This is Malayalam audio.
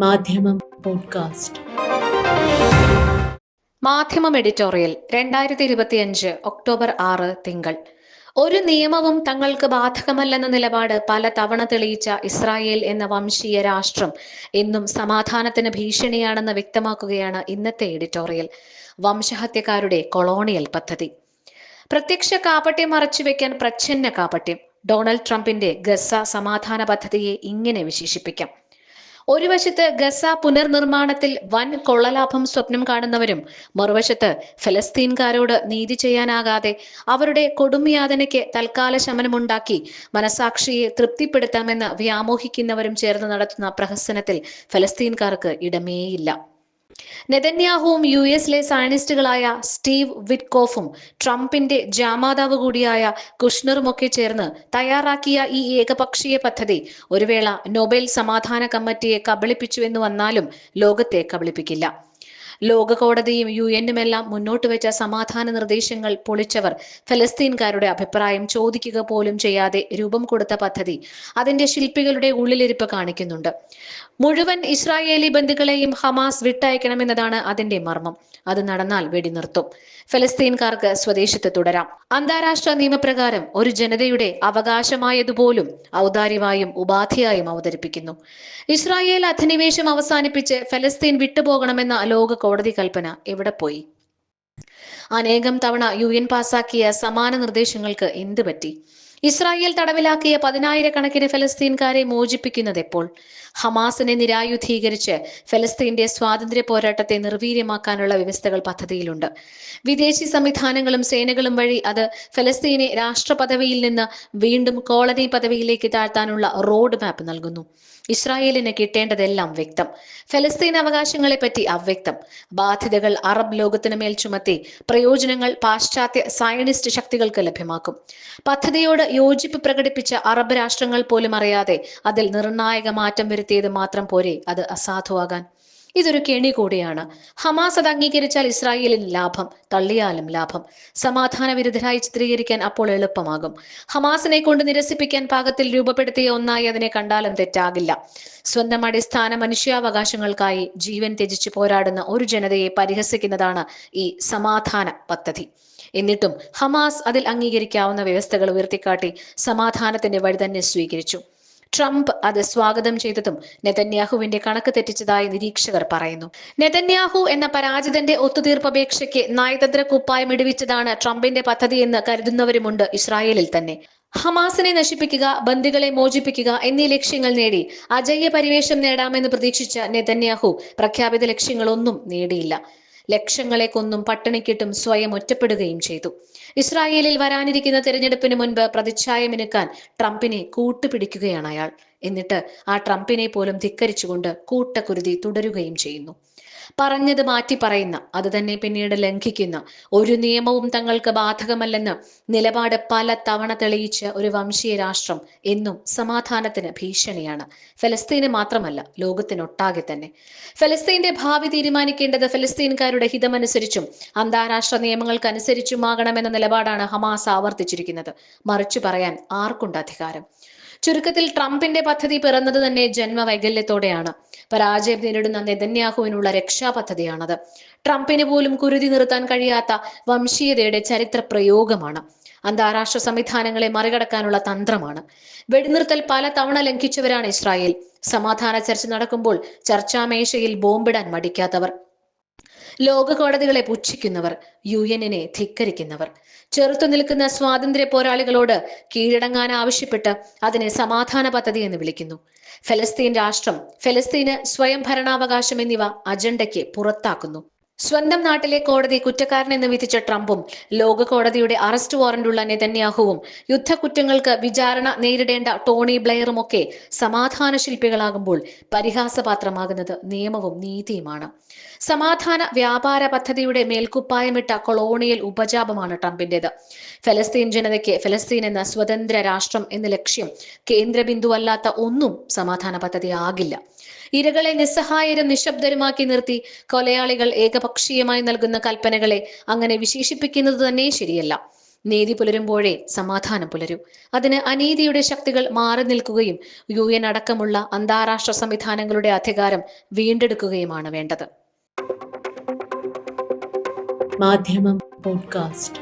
മാധ്യമം പോഡ്കാസ്റ്റ്. മാധ്യമം എഡിറ്റോറിയൽ രണ്ടായിരത്തി ഇരുപത്തിയഞ്ച് ഒക്ടോബർ ആറ് തിങ്കൾ. ഒരു നിയമവും തങ്ങൾക്ക് ബാധകമല്ലെന്ന നിലപാട് പല തവണ തെളിയിച്ച ഇസ്രായേൽ എന്ന വംശീയ രാഷ്ട്രം എന്നും സമാധാനത്തിന് ഭീഷണിയാണെന്ന് വ്യക്തമാക്കുകയാണ് ഇന്നത്തെ എഡിറ്റോറിയൽ വംശഹത്യക്കാരുടെ കൊളോണിയൽ പദ്ധതി. പ്രത്യക്ഷ കാപട്യം മറച്ചുവെക്കാൻ പ്രച്ഛന്ന കാപട്യം. ഡൊണാൾഡ് ട്രംപിന്റെ ഗസ സമാധാന പദ്ധതിയെ ഇങ്ങനെ വിശേഷിപ്പിക്കാം. ഒരു വശത്ത് ഗസ പുനർനിർമ്മാണത്തിൽ വൻ കൊള്ളലാഭം സ്വപ്നം കാണുന്നവരും മറുവശത്ത് ഫലസ്തീൻകാരോട് നീതി ചെയ്യാനാകാതെ അവരുടെ കൊടുംയാതനയ്ക്ക് തൽക്കാല ശമനമുണ്ടാക്കി മനസാക്ഷിയെ തൃപ്തിപ്പെടുത്താമെന്ന് വ്യാമോഹിക്കുന്നവരും ചേർന്ന് നടത്തുന്ന പ്രഹസനത്തിൽ ഫലസ്തീൻകാർക്ക് ഇടമേയില്ല. നെതന്യാഹുവും യു എസിലെ സയനിസ്റ്റുകളായ സ്റ്റീവ് വിറ്റ്കോഫും ട്രംപിന്റെ ജാമാതാവ് കൂടിയായ കുഷ്ണറുമൊക്കെ ചേർന്ന് തയ്യാറാക്കിയ ഈ ഏകപക്ഷീയ പദ്ധതി ഒരുവേള നൊബേൽ സമാധാന കമ്മിറ്റിയെ കബളിപ്പിച്ചു എന്ന് വന്നാലും ലോകത്തെ കബളിപ്പിക്കില്ല. ലോക കോടതിയും യു എന്നുമെല്ലാം മുന്നോട്ട് വെച്ച സമാധാന നിർദ്ദേശങ്ങൾ പൊളിച്ചവർ ഫലസ്തീൻകാരുടെ അഭിപ്രായം ചോദിക്കുക പോലും ചെയ്യാതെ രൂപം കൊടുത്ത പദ്ധതി അതിന്റെ ശില്പികളുടെ ഉള്ളിലിരിപ്പ് കാണിക്കുന്നുണ്ട്. മുഴുവൻ ഇസ്രായേലി ബന്ധുക്കളെയും ഹമാസ് വിട്ടയക്കണമെന്നതാണ് അതിന്റെ മർമ്മം. അത് നടന്നാൽ വെടിനിർത്തും. ഫലസ്തീൻകാർക്ക് സ്വദേശത്ത് തുടരാം. അന്താരാഷ്ട്ര നിയമപ്രകാരം ഒരു ജനതയുടെ അവകാശമായതുപോലും ഔദാര്യമായും ഉപാധിയായും അവതരിപ്പിക്കുന്നു. ഇസ്രായേൽ അധിനിവേശം അവസാനിപ്പിച്ച് ഫലസ്തീൻ വിട്ടുപോകണമെന്ന ലോക കോടതി കൽപ്പന എവിടെ പോയി? അനേകം തവണ യു എൻ പാസാക്കിയ സമാന നിർദ്ദേശങ്ങൾക്ക് എന്ത് പറ്റി? ഇസ്രായേൽ തടവിലാക്കിയ പതിനായിരക്കണക്കിന് ഫലസ്തീൻകാരെ മോചിപ്പിക്കുന്നത് എപ്പോൾ? ഹമാസിനെ നിരായുധീകരിച്ച് ഫലസ്തീന്റെ സ്വാതന്ത്ര്യ പോരാട്ടത്തെ നിർവീര്യമാക്കാനുള്ള വ്യവസ്ഥകൾ പദ്ധതിയിലുണ്ട്. വിദേശി സംവിധാനങ്ങളും സേനകളും വഴി അത് ഫലസ്തീനെ രാഷ്ട്രപദവിയിൽ നിന്ന് വീണ്ടും കോളനി പദവിയിലേക്ക് താഴ്ത്താനുള്ള റോഡ് മാപ്പ് നൽകുന്നു. ഇസ്രായേലിന് കിട്ടേണ്ടതെല്ലാം വ്യക്തം. ഫലസ്തീൻ അവകാശങ്ങളെ പറ്റി അവ്യക്തം. ബാധ്യതകൾ അറബ് ലോകത്തിന് മേൽ ചുമത്തി പ്രയോജനങ്ങൾ പാശ്ചാത്യ സയനിസ്റ്റ് ശക്തികൾക്ക് ലഭ്യമാക്കും. പദ്ധതിയോട് യോജിപ്പ് പ്രകടിപ്പിച്ച അറബ് രാഷ്ട്രങ്ങൾ പോലും അറിയാതെ അതിൽ നിർണായക മാറ്റം വരുത്തിയത് മാത്രം പോരെ അത് അസാധുവാകാൻ. ഇതൊരു കെണി കൂടിയാണ്. ഹമാസ് അത് അംഗീകരിച്ചാൽ ഇസ്രായേലിന് ലാഭം തള്ളിയാലും ലാഭം. സമാധാന വിരുദ്ധരായി ചിത്രീകരിക്കാൻ അപ്പോൾ എളുപ്പമാകും. ഹമാസിനെ കൊണ്ട് നിരസിപ്പിക്കാൻ പാകത്തിൽ രൂപപ്പെടുത്തിയ ഒന്നായി അതിനെ കണ്ടാലും തെറ്റാകില്ല. സ്വന്തം അടിസ്ഥാന മനുഷ്യാവകാശങ്ങൾക്കായി ജീവൻ ത്യജിച്ച് പോരാടുന്ന ഒരു ജനതയെ പരിഹസിക്കുന്നതാണ് ഈ സമാധാന പദ്ധതി. എന്നിട്ടും ഹമാസ് അതിൽ അംഗീകരിക്കാവുന്ന വ്യവസ്ഥകൾ ഉയർത്തിക്കാട്ടി സമാധാനത്തിന്റെ വഴി തന്നെ സ്വീകരിച്ചു. ട്രംപ് അത് സ്വാഗതം ചെയ്തതും നെതന്യാഹുവിന്റെ കണക്ക് തെറ്റിച്ചതായി നിരീക്ഷകർ പറയുന്നു. നെതന്യാഹു എന്ന പരാജിതന്റെ ഒത്തുതീർപ്പപേക്ഷയ്ക്ക് നയതന്ത്ര കുപ്പായം ഇടിവിച്ചതാണ് ട്രംപിന്റെ പദ്ധതി എന്ന് കരുതുന്നവരുമുണ്ട് ഇസ്രായേലിൽ തന്നെ. ഹമാസിനെ നശിപ്പിക്കുക ബന്ദികളെ മോചിപ്പിക്കുക എന്നീ ലക്ഷ്യങ്ങൾ നേടി അജയ്യ പരിവേഷം നേടാമെന്ന് പ്രതീക്ഷിച്ച നെതന്യാഹു പ്രഖ്യാപിത ലക്ഷ്യങ്ങളൊന്നും നേടിയില്ല. ലക്ഷങ്ങളെ കൊന്നും പട്ടിണിക്കിട്ടും സ്വയം ഒറ്റപ്പെടുകയും ചെയ്തു. ഇസ്രായേലിൽ വരാനിരിക്കുന്ന തെരഞ്ഞെടുപ്പിന് മുൻപ് പ്രതിച്ഛായമിനുക്കാൻ ട്രംപിനെ കൂട്ടുപിടിക്കുകയാണ് അയാൾ. എന്നിട്ട് ആ ട്രംപിനെ പോലും ധിക്കരിച്ചുകൊണ്ട് കൂട്ടക്കുരുതി തുടരുകയും ചെയ്യുന്നു. പറഞ്ഞത് മാറ്റി പറയുന്ന അത് തന്നെ പിന്നീട് ലംഘിക്കുന്ന. ഒരു നിയമവും തങ്ങൾക്ക് ബാധകമല്ലെന്ന് നിലപാട് പല തവണ തെളിയിച്ച ഒരു വംശീയ രാഷ്ട്രം എന്നും സമാധാനത്തിന് ഭീഷണിയാണ്. ഫലസ്തീന് മാത്രമല്ല ലോകത്തിനൊട്ടാകെ തന്നെ. ഫലസ്തീന്റെ ഭാവി തീരുമാനിക്കേണ്ടത് ഫലസ്തീൻകാരുടെ ഹിതമനുസരിച്ചും അന്താരാഷ്ട്ര നിയമങ്ങൾക്കനുസരിച്ചുമാകണമെന്ന നിലപാടാണ് ഹമാസ് ആവർത്തിച്ചിരിക്കുന്നത്. മറിച്ചു പറയാൻ ആർക്കുണ്ട് അധികാരം? ചുരുക്കത്തിൽ ട്രംപിന്റെ പദ്ധതി പിറന്നത് തന്നെ ജന്മവൈകല്യത്തോടെയാണ്. പരാജയം നേരിടുന്ന നെതന്യാഹുവിനുള്ള രക്ഷാപദ്ധതിയാണത്. ട്രംപിന് പോലും കുരുതി നിർത്താൻ കഴിയാത്ത വംശീയതയുടെ ചരിത്ര പ്രയോഗമാണ് അന്താരാഷ്ട്ര സംവിധാനങ്ങളെ മറികടക്കാനുള്ള തന്ത്രമാണ്. വെടിനിർത്തൽ പല തവണ ലംഘിച്ചവരാണ് ഇസ്രായേൽ. സമാധാന ചർച്ച നടക്കുമ്പോൾ ചർച്ചാമേശയിൽ ബോംബിടാൻ മടിക്കാത്തവർ. ലോക കോടതികളെ പുച്ഛിക്കുന്നവർ യു എന്നിനെ ധിക്കരിക്കുന്നവർ. ചെറുത്തു നിൽക്കുന്ന സ്വാതന്ത്ര്യ പോരാളികളോട് കീഴടങ്ങാൻ ആവശ്യപ്പെട്ട് അതിനെ സമാധാന പദ്ധതി എന്ന് വിളിക്കുന്നു. ഫലസ്തീൻ രാഷ്ട്രം ഫലസ്തീന് സ്വയം ഭരണാവകാശം എന്നിവ അജണ്ടയ്ക്ക് പുറത്താക്കുന്നു. സ്വന്തം നാട്ടിലെ കോടതി കുറ്റക്കാരനെന്ന് വിധിച്ച ട്രംപും ലോക കോടതിയുടെ അറസ്റ്റ് വാറന്റുള്ള നെതന്യാഹുവും യുദ്ധക്കുറ്റങ്ങൾക്ക് വിചാരണ നേരിടേണ്ട ടോണി ബ്ലെയറും ഒക്കെ സമാധാന ശില്പികളാകുമ്പോൾ പരിഹാസപാത്രമാകുന്നത് നിയമവും നീതിയുമാണ്. സമാധാന വ്യാപാര പദ്ധതിയുടെ മേൽക്കുപ്പായമിട്ട കൊളോണിയൽ ഉപജാപമാണ് ട്രംപിന്റേത്. ഫലസ്തീൻ ജനതയ്ക്ക് ഫലസ്തീൻ എന്ന സ്വതന്ത്ര രാഷ്ട്രം എന്ന ലക്ഷ്യം കേന്ദ്രബിന്ദുവല്ലാത്ത ഒന്നും സമാധാന പദ്ധതി ആകില്ല ഇരകളെ നിസ്സഹായരും നിശബ്ദരുമാക്കി നിർത്തി കൊലയാളികൾ ഏകപക്ഷീയമായി നൽകുന്ന കൽപ്പനകളെ അങ്ങനെ വിശേഷിപ്പിക്കുന്നത് തന്നെ ശരിയല്ല. നീതി പുലരുമ്പോഴേ സമാധാനം പുലരൂ. അതിന് അനീതിയുടെ ശക്തികൾ മാറി നിൽക്കുകയും യു എൻ അടക്കമുള്ള അന്താരാഷ്ട്ര സംവിധാനങ്ങളുടെ അധികാരം വീണ്ടെടുക്കുകയുമാണ് വേണ്ടത്. മാധ്യമം പോഡ്കാസ്റ്റ്.